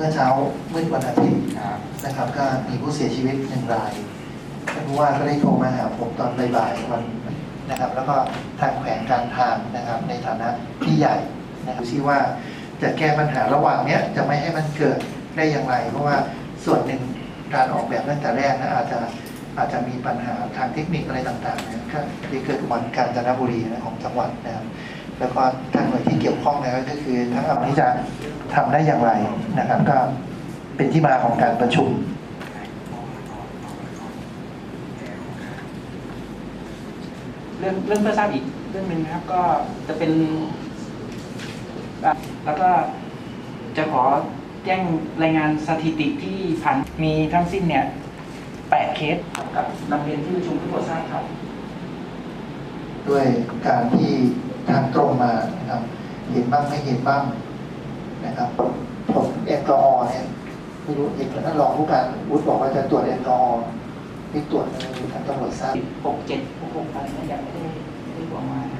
มื่อเช้ามืดวันอาทิตย์นะครับ ก็มีผู้เสียชีวิตหนึ่งรายท่านผู้ว่าก็ได้โทรมาหาผมตอนบ่ายๆวันนะครับ แล้วก็ทางแขวงการทางนะครับ ในฐานะที่ใหญ่นะครับที่ว่าจะแก้ปัญหาระหว่างเนี้ยจะไม่ให้มันเกิดได้อย่างไร เพราะว่าส่วนหนึ่งการออกแบบตั้งแต่แรกนะอาจจะอาจจะมีปัญหาทางเทคนิคอะไรต่างๆนะก็ที่เกิดวันกาญจนบุรีนะของจังหวัดนะครับ แล้วก็ทางหน่วยที่เกี่ยวข้องนะครับก็คือทั้งอำนี้จะทำได้อย่างไรนะครับ ก็เป็นที่มาของการประชุมเรื่องเรื่องเพื่อทราบอีกเรื่องหนึ่งนะครับก็จะเป็นอะแล้วก็จะขอแจ้งรายงานสถิติที่ผ่านมีทั้งสิ้นเนี่ยแปดเคสครับกับนำเรียนที่ประชุมที่โปรดทราบครับ ด้วยการที่ ทางตรงมานะครับเห็นบ้างไม่เห็นบ้างนะครับผมแอลกอฮอล์เนี่ยไม่รู้เห็นท่านรองผู้การวุฒิบอกว่าจะตรวจแอลกอฮอล์ไม่ตรวจเลยทางตำรวจทราบหกเจ็ดหกหกอะไรนะยังไม่ได้ไม่ได้บอกมานะ